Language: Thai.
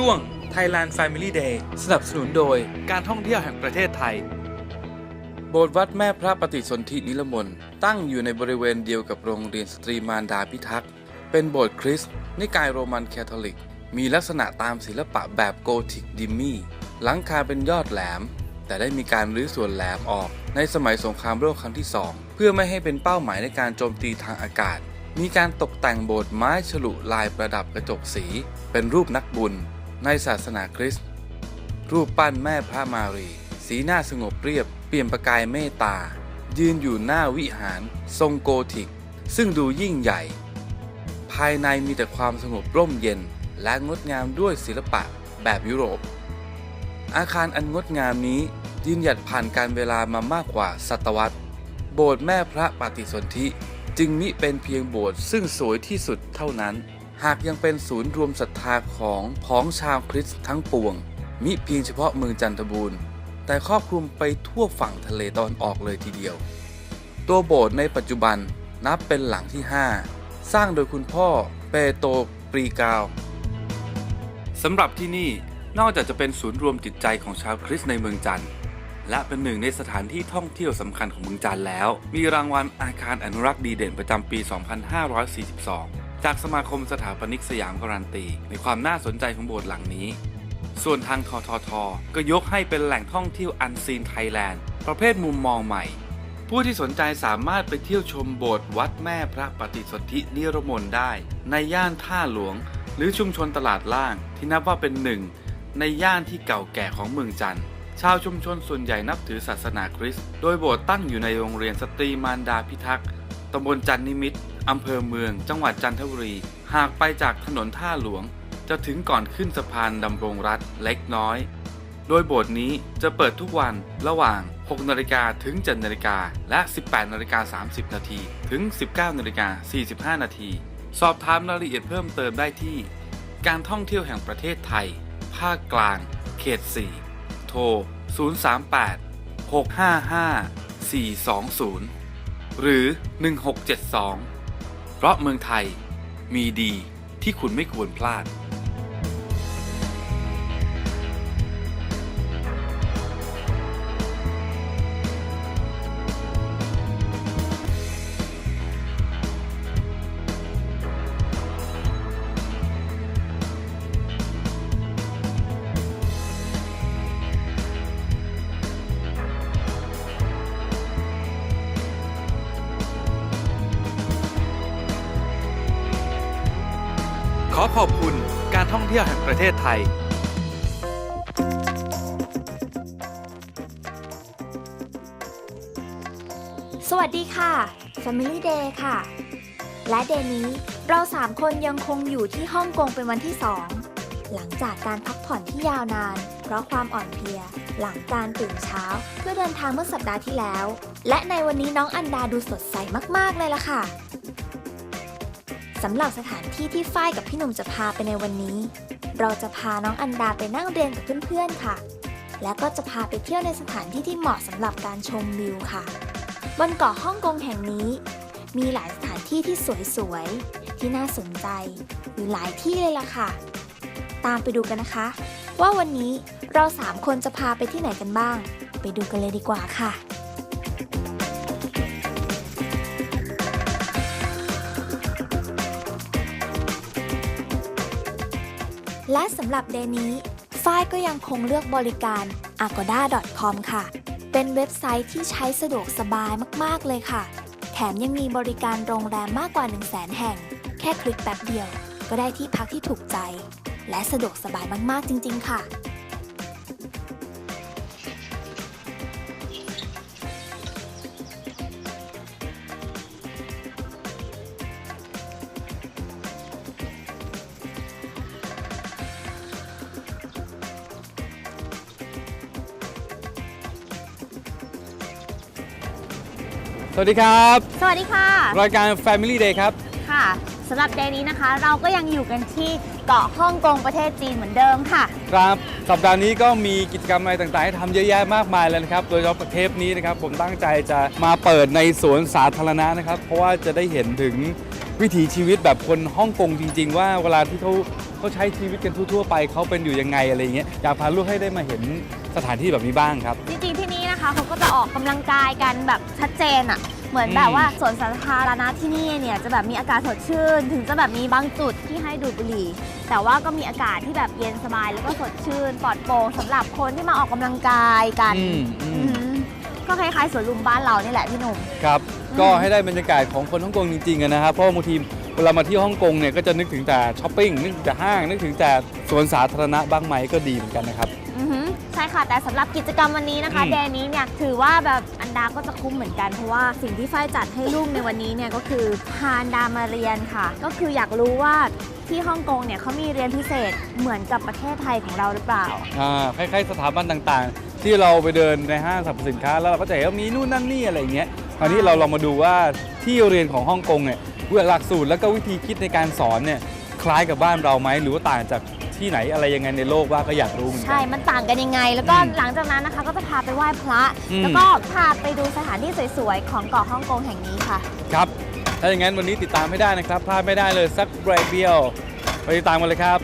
ช่วง Thailand Family Day สนับสนุนโดยการท่องเที่ยวแห่งประเทศไทย โบสถ์วัดแม่พระปฏิสนธินิรมนตั้งอยู่ในบริเวณเดียวกับโรงเรียนสตรีมารดาพิทักษ์ เป็นโบสถ์คริสต์นิกายโรมันแคทอลิก มีลักษณะตามศิลปะแบบโกธิกดิมมี่ หลังคาเป็นยอดแหลม แต่ได้มีการรื้อส่วนแหลมออก ในสมัยสงครามโลกครั้งที่สองเพื่อไม่ให้เป็นเป้าหมายในการโจมตีทางอากาศมีการตกแต่งโบสถ์ไม้ฉลุลายประดับกระจกสี เป็นรูปนักบุญ ในศาสนาคริสต์รูปปั้นแม่พระมารี สีหน้าสงบเรียบ เปลี่ยมประกายเมตตา ยืนอยู่หน้าวิหารทรงโกธิก ซึ่งดูยิ่งใหญ่ ภายในมีแต่ความสงบร่มเย็น และงดงามด้วยศิลปะแบบยุโรป อาคารอันงดงามนี้ยืนหยัดผ่านการเวลามามากกว่าศตวรรษ โบสถ์แม่พระปฏิสนธิจึงมิเป็นเพียงโบสถ์ซึ่งสวยที่สุดเท่านั้น หากยังเป็นศูนย์รวมศรัทธาของพ้องชาวคริสต์ทั้งปวง มิเพียงเฉพาะเมืองจันทบูรณ์แต่ครอบคลุมไปทั่วฝั่งทะเลตอนออกเลยทีเดียว ตัวโบสถ์ในปัจจุบันนับเป็นหลังที่ 5 สร้างโดยคุณพ่อเปโตปรีกาวสำหรับที่นี่นอกจากจะเป็นศูนย์รวมจิตใจของชาวคริสต์ในเมืองจันทร์และเป็นหนึ่งในสถานที่ท่องเที่ยวสำคัญของเมืองจันทร์แล้ว มีรางวัลอาคารอนุรักษ์ดีเด่นประจำปี 2542 จากสมาคมสถาปนิกสยามการันตี ในความน่าสนใจของโบสถ์หลังนี้ ส่วนทางททท ก็ยกให้เป็นแหล่งท่องเที่ยวอันซีนไทยแลนด์ ประเภทมุมมองใหม่ ผู้ที่สนใจสามารถไปเที่ยวชมโบสถ์วัดแม่พระปฏิสนธินิรมนได้ ในย่านท่าหลวง หรือชุมชนตลาดล่าง ที่นับว่าเป็นหนึ่ง ในย่านที่เก่าแก่ของเมืองจันทร์ชาวชุมชนส่วนใหญ่นับถือศาสนาคริสต์ โดยโบสถ์ตั้งอยู่ในโรงเรียนสตรีมารดาพิทักษ์ ตำบลจันนิมิตรอำเภอเมือง จังหวัดจันทบุรี หากไปจากถนนท่าหลวง จะถึงก่อนขึ้นสะพานดำรงรัฐเล็กน้อย โดยโบสถ์นี้จะเปิดทุกวันระหว่าง 6นาฬิกาถึง7นาฬิกาและ 18นาฬิกา30นาทีถึง 19นาฬิกา45นาทีสอบถามรายละเอียดเพิ่มเติมได้ที่ การท่องเที่ยวแห่งประเทศไทย ภาคกลาง เขต 4 โทร 038 655 420 หรือ 1672 เพราะเมืองไทยมีดีที่คุณไม่ควรพลาด ขอขอบคุณการท่องเที่ยวแห่งประเทศไทยสวัสดีค่ะ Family Day ค่ะ และเดย์นี้เราสามคนยังคงอยู่ที่ฮ่องกงเป็นวันที่ 2 หลังจากการพักผ่อนที่ยาวนาน เพราะความอ่อนเพลีย หลังการตื่นเช้าเพื่อเดินทางเมื่อสัปดาห์ที่แล้ว และในวันนี้น้องอันดาดูสดใสมาก ๆ เลยล่ะค่ะ สำหรับสถานที่ที่ฝ้ายกับพี่หนุ่มจะพาไปในวันนี้ เราจะพาน้องอันดาไปนั่งเรียนกับเพื่อนๆค่ะ และก็จะพาไปเที่ยวในสถานที่ที่เหมาะสำหรับการชมวิวค่ะ บนเกาะฮ่องกงแห่งนี้ มีหลายสถานที่ที่สวยๆ ที่น่าสนใจอยู่หลายที่เลยล่ะค่ะ ตามไปดูกันนะคะ ว่าวันนี้เราสามคนจะพาไปที่ไหนกันบ้าง ไปดูกันเลยดีกว่าค่ะ และสำหรับเดย์นี้ฝ้ายก็ยังคงเลือกบริการ agoda.com ค่ะ เป็นเว็บไซต์ที่ใช้สะดวกสบายมากๆเลยค่ะ แถมยังมีบริการโรงแรมมากกว่า 1 0 0 0 0แแห่ง แค่คลิกแป๊บเดียว ก็ได้ที่พักที่ถูกใจ และสะดวกสบายมากๆจริง ๆ ค่ะ สวัสดีครับ สวัสดีค่ะ รายการ Family Day ครับ ค่ะสำหรับเดย์นี้นะคะ เราก็ยังอยู่กันที่เกาะฮ่องกงประเทศจีนเหมือนเดิมค่ะ ครับ สัปดาห์นี้ก็มีกิจกรรมอะไรต่างๆ ให้ทำเยอะแยะมากมายเลยนะครับ โดยเฉพาะเทปนี้นะครับ ผมตั้งใจจะมาเปิดในสวนสาธารณะนะครับ เพราะว่าจะได้เห็นถึงวิถีชีวิตแบบคนฮ่องกงจริง ๆ ว่าเวลาที่เขาเขาใช้ชีวิตกันทั่วๆไปเขาเป็นอยู่ยังไงอะไรอย่างเงี้ยอยากพาลูกให้ได้มาเห็นสถานที่แบบนี้บ้างครับจริงๆที่ นี่นะคะเขาก็จะออกกำลังกายกันแบบชัดเจนอะ่ะ เหมือนอืมแบบว่าสวนสาธารณะที่นี่เนี่ยจะแบบมีอากาศสดชื่น ถึงจะแบบมีบางจุดที่ให้ดูดบุหรี่ แต่ว่าก็มีอากาศที่แบบเย็นสบายแล้วก็สดชื่นปลอดโปร่งสำหรับคนที่มาออกกำลังกายกัน อืมอือืมอหือก็คล้ายๆสวนลุมบ้านเรานี่แหละพี่หนุ่ม ครับอืมก็ให้ได้บรรยากาศของคนฮ่องกงจริงๆอะนะครับ เพราะว่าบางทีเวลามาที่ฮ่องกงเนี่ยก็จะนึกถึงแต่ช้อปปิ้ง นึกถึงแต่ห้าง นึกถึงแต่สวนสาธารณะบ้างไหมก็ดีเหมือนกันนะครับอือหือ ใช่ค่ะ แต่สำหรับกิจกรรมวันนี้นะคะอืมเดย์นี้เนี่ยถือว่าแบบอันดาก็จะคุ้มเหมือนกัน เพราะว่าสิ่งที่ฝ้ายจัดให้ลูกในวันนี้เนี่ยก็คือพาอันดามาเรียนค่ะ ก็คืออยากรู้ว่าที่ฮ่องกงเนี่ยเขามีเรียนพิเศษเหมือนกับประเทศไทยของเราหรือเปล่าอ่าคล้ายๆสถาบันต่างๆ ที่เราไปเดินในห้างสรรพสินค้า แล้วเราก็จะเห็นว่ามีนู่นนั่นนี่อะไรอย่างเงี้ยคราวนี้เราลองมาดูว่าที่เรียนของฮ่องกงเนี่ยหลักสูตรแล้วก็วิธีคิดในการสอนเนี่ยคล้ายกับบ้านเราไหมหรือว่าต่างจาก ที่ไหนอะไรยังไงในโลกว่าก็อยากรู้เหมือนกัใช่มันต่างกันยังไง แล้วก็อืมหลังจากนั้นนะคะ ก็จะพาไปไหว้พระ อืม แล้วก็พาไปดูสถานที่สวยๆ ของเกาะฮ่องกงแห่งนี้ค่ะ ครับ ถ้าอย่างนั้นวันนี้ติดตามไม่ได้นะครับ พลาดไม่ได้เลยสักเบรกเดียว ไปติดตามกันเลยครับ